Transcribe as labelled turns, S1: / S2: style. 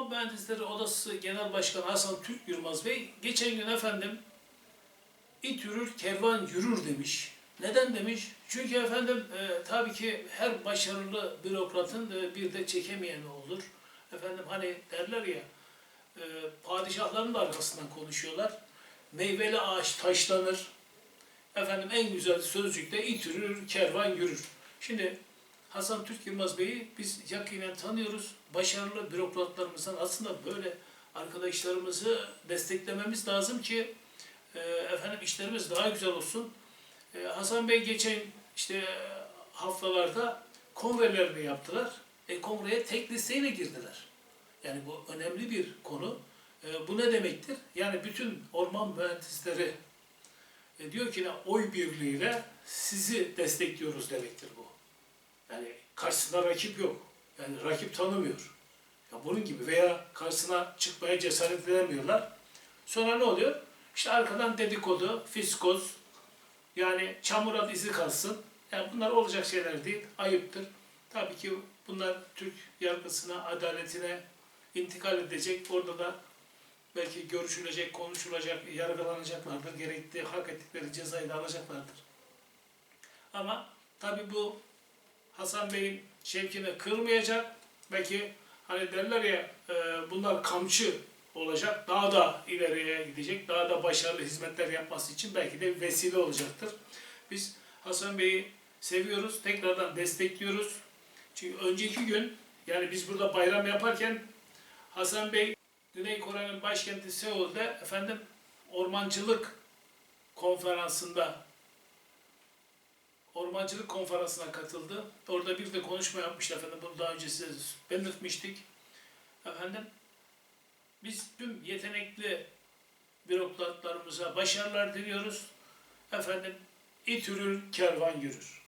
S1: Orman Mühendisleri Odası Genel Başkanı Hasan Türk Yılmaz Bey geçen gün efendim it yürür kervan yürür demiş. Neden demiş? Çünkü efendim e, tabii ki her başarılı bürokratın e, bir de çekemeyeni olur. Efendim hani derler ya e, padişahların da arkasından konuşuyorlar. Meyveli ağaç taşlanır. Efendim en güzel sözcükte it yürür kervan yürür. Şimdi Hasan Türk Yılmaz Bey'i biz yakinen tanıyoruz. Başarılı bürokratlarımızdan aslında böyle arkadaşlarımızı desteklememiz lazım ki e, efendim işlerimiz daha güzel olsun. E, Hasan Bey geçen işte haftalarda kongrelerini yaptılar. E, kongreye tek listeyle girdiler. Yani bu önemli bir konu. E, bu ne demektir? Yani bütün orman mühendisleri e, diyor ki oy birliğiyle sizi destekliyoruz demektir bu. Yani karşısında rakip yok. Yani rakip tanımıyor. Ya bunun gibi veya karşısına çıkmaya cesaret edemiyorlar. Sonra ne oluyor? İşte arkadan dedikodu, fiskoz, yani çamura izi kalsın. Yani bunlar olacak şeyler değil, ayıptır. Tabii ki bunlar Türk yargısına, adaletine intikal edecek. Orada da belki görüşülecek, konuşulacak, yargılanacaklardır. Gerekli, hak ettikleri cezayı da alacaklardır. Ama tabii bu Hasan Bey'in şevkini kırmayacak. Belki hani derler ya e, bunlar kamçı olacak. Daha da ileriye gidecek. Daha da başarılı hizmetler yapması için belki de vesile olacaktır. Biz Hasan Bey'i seviyoruz. Tekrardan destekliyoruz. Çünkü önceki gün yani biz burada bayram yaparken Hasan Bey Güney Kore'nin başkenti Seul'de efendim ormancılık konferansında ormancılık konferansına katıldı. Orada bir de konuşma yapmıştı efendim. Bunu daha önce size belirtmiştik. Efendim biz tüm yetenekli bürokratlarımıza başarılar diliyoruz. Efendim it yürür, kervan yürür.